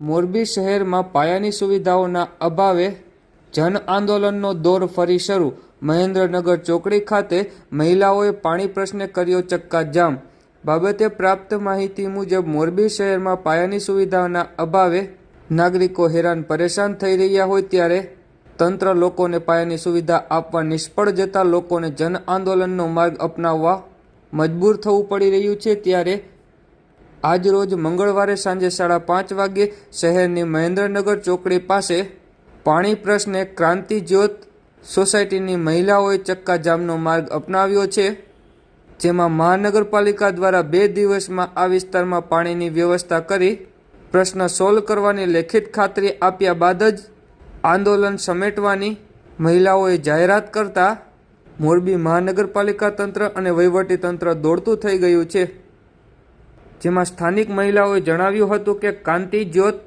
મોરબી શહેરમાં પાયાની સુવિધાઓના અભાવે જન આંદોલનનો દોર ફરી શરૂ. મહેન્દ્રનગર ચોકડી ખાતે મહિલાઓએ પાણી પ્રશ્ને કર્યો ચક્કાજામ બાબતે પ્રાપ્ત માહિતી મુજબ મોરબી શહેરમાં પાયાની સુવિધાઓના અભાવે નાગરિકો હેરાન પરેશાન થઈ રહ્યા હોય ત્યારે તંત્ર લોકોને પાયાની સુવિધા આપવા નિષ્ફળ જતા લોકોને જન આંદોલનનો માર્ગ અપનાવવા મજબૂર થવું પડી રહ્યું છે ત્યારે આજ રોજ મંગળવારે સાંજે સાડા પાંચ વાગ્યે શહેરની મહેન્દ્રનગર ચોકડી પાસે પાણી પ્રશ્ને ક્રાંતિ જ્યોત સોસાયટીની મહિલાઓએ ચક્કાજામનો માર્ગ અપનાવ્યો છે, જેમાં મહાનગરપાલિકા દ્વારા બે દિવસમાં આ વિસ્તારમાં પાણીની વ્યવસ્થા કરી પ્રશ્ન સોલ્વ કરવાની લેખિત ખાતરી આપ્યા બાદ જ આંદોલન સમેટવાની મહિલાઓએ જાહેરાત કરતા મોરબી મહાનગરપાલિકા તંત્ર અને વહીવટી તંત્ર દોડતું થઈ ગયું છે. જેમાં સ્થાનિક મહિલાઓએ જણાવ્યું હતું કે કાંતિ જ્યોત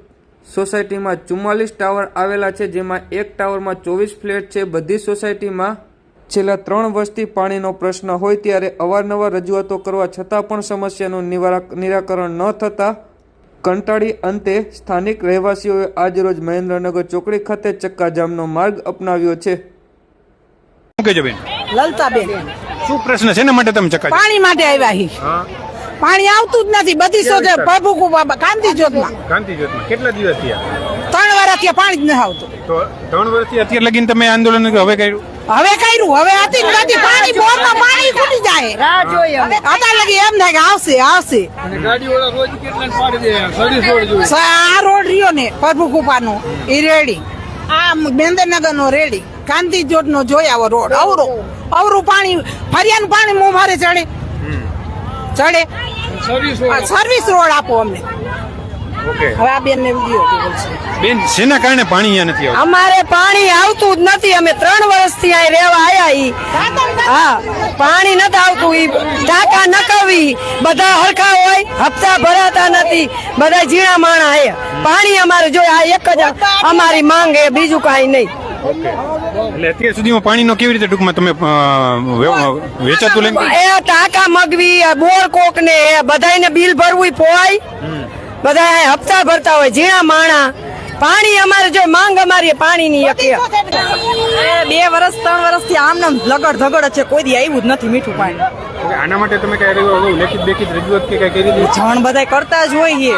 સોસાયટીમાં ચુમ્માલીસ ટાવર આવેલા છે જેમાં એક ટાવરમાં ચોવીસ ફ્લેટ છે. બધી સોસાયટીમાં છેલ્લા ત્રણ વર્ષથી પાણીનો પ્રશ્ન હોય ત્યારે અવારનવાર રજૂઆતો કરવા છતાં પણ સમસ્યાનું નિરાકરણ ન થતાં કંટાળી અંતે સ્થાનિક રહેવાસીઓએ આજરોજ મહેન્દ્રનગર ચોકડી ખાતે ચક્કાજામનો માર્ગ અપનાવ્યો છે. શું લલતાબેન. શું પ્રશ્ન છે ને માટે તમે ચક્કા પાણી માટે આવ્યા હી. પાણી આવતું જ નથી. બધી શોધે પ્રભુ બાબા કાંતિ જોતમાં કાંતિ જ્યોતમાં. કેટલા દિવસ થયા? ત્રણ વર્ષથી પાણી જ નથી આવતું. તો ત્રણ વર્ષથી અત્યારે લગીને તમે આંદોલન હવે કર્યું? હવે કર્યું. હવે હતી નથી પાણી બોરમાં પાણી ખૂટી જાય. અત્યારે લગી એમ થાય કે આવશે આવશે. સ- આ રોડ રહ્યો ને પ્રભુ કૃપાનો એ રેડી. આ બેંદરનગર નો રેડી. કાંતિ જોટ નો જોઈ આવો રોડ. અવરો અવરું પાણી ફરિયાનું પાણી મોં મારે ચડે. ચડે સર્વિસ રોડ. આપો અમને. હવે આ બેન ને બેન શેના કારણે પાણી અહીંયા નથી આવતું? અમારે પાણી આવતું જ નથી. અમે ત્રણ વર્ષથી અહીં રહેવા આયા ઈ. હા પાણી નથી આવતું ઈ. ટાંકા નકવી. બધા હરખા હોય હપ્તા ભરાતા નથી. બધા ઝીણા માણા હે. પાણી અમારે જોઈએ આ એક જ અમારી માંગ એ બીજું કાંઈ નહીં. એટલે અત્યાર સુધીમાં પાણીનો કેવી રીતે ટૂંકમાં તમે વેચાતું લઈને એ ટાંકા મગવી આ બોર કોક ને બધાને બિલ ભરવું પોવાય બધા હપ્તા ભરતા હોય ઝીણા માણા. પાણી અમારે જો માંગ અમારી પાણીની એક બે વર્ષ ત્રણ વર્ષથી આમ લગડ ધગડ છે કોઈ દી આવ્યું જ નથી મીઠું પાણી. ઓકે, આના માટે તમે કઈ રહ્યું લેખિત દેખિત રજૂઆત કે કઈ કરી દીધી? જણ બધાય કરતા જ હોય છે.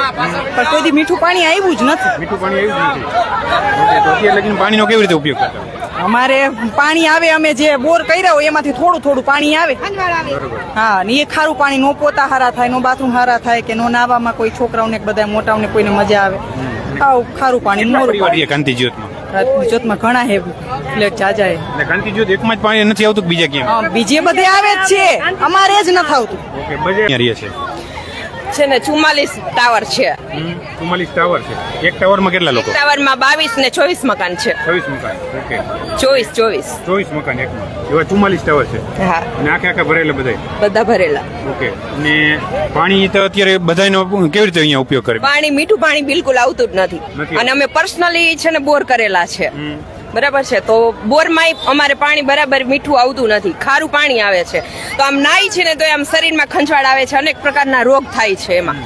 પણ કોઈ દી મીઠું પાણી આવ્યું જ નથી. મીઠું પાણી આવ્યું જ નથી. લગીને પાણીનો કેવી રીતે ઉપયોગ કરતા અમારે પાણી આવે અમે જે બોર કર્યા હોય એમાંથી થોડું થોડું પાણી આવે. હા ને એ ખારું પાણી નો પોતા હારા થાય નો બાથરૂમ હારા થાય કે નો નાવામાં કોઈ છોકરાઓને બધા મોટાઓને કોઈને મજા આવે. આવું ખારું પાણી મોરું કાંતિ જ્યોતમાં ગુજરાતમાં ઘણા હે ફ્લેટ જાજા હે. એટલે કાંતિ જ્યોત એકમાં જ પાણી નથી આવતું કે બીજા ક્યાં બીજે બધે આવે જ છે. અમારે જ નથી આવતું. ઓકે બજે અહીંયા રહીએ છે? છે ને ચુમ્માલીસ ટાવર છે. ચુમ્માલીસ ટાવર છે. એક ટાવરમાં કેટલા લોકો? ટાવરમાં બાવીસ ને ચોવીસ મકાન છે. ચોવીસ મકાન ઓકે ચોવીસ ચોવીસ. ચોવીસ મકાન એકમાં. એવા ચુમ્માલીસ ટાવર છે. હા. અને આખે આખા ભરેલા બધા બધા ભરેલા. ઓકે અને પાણી તો અત્યારે બધાનો કેવી રીતે અહીંયા ઉપયોગ કરે? પાણી મીઠું પાણી બિલકુલ આવતું જ નથી. અને અમે પર્સનલી છે ને બોર કરેલા છે. બરાબર છે? તો બોરમાં અમારે પાણી બરાબર મીઠું આવતું નથી. ખારું પાણી આવે છે. તો આમ નાઈ છે ને તો આમ શરીરમાં ખંજવાળ આવે છે. અનેક પ્રકારના રોગ થાય છે એમાં.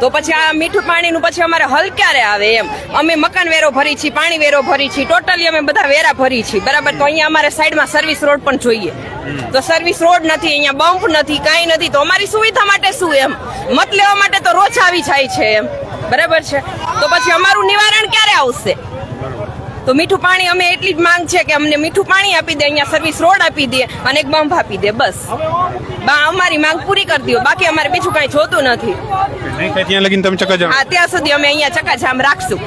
તો પછી આ મીઠું પાણીનું પછી અમારે હલ ક્યારે આવે એમ? અમે મકાન વેરો ભરી છીએ પાણી વેરો ભરી છીએ ટોટલી અમે બધા વેરા ભરી છીએ બરાબર? તો અહીંયા અમારે સાઈડમાં સર્વિસ રોડ પણ જોઈએ. તો સર્વિસ રોડ નથી, અહીંયા બમ્પ નથી, કાંઈ નથી. તો અમારી સુવિધા માટે શું એમ? મત લેવા માટે તો રોજ આવી જાય છે એમ. બરાબર છે? તો પછી અમારું નિવારણ આવશે. તો મીઠું પાણી અમે એટલી જ માંગ છે કે અમને મીઠું પાણી આપી દે અહીંયા સર્વિસ રોડ આપી દે અને એક બમ્પ આપી દે બસ. બા અમારી માંગ પૂરી કરી દો. બાકી અમારે બીજું કાંઈ જોતું નથી. નહીં ત્યાં લગીને તમે ચક્કા હા ત્યાં સુધી અમે અહીંયા ચકાજામ રાખશું.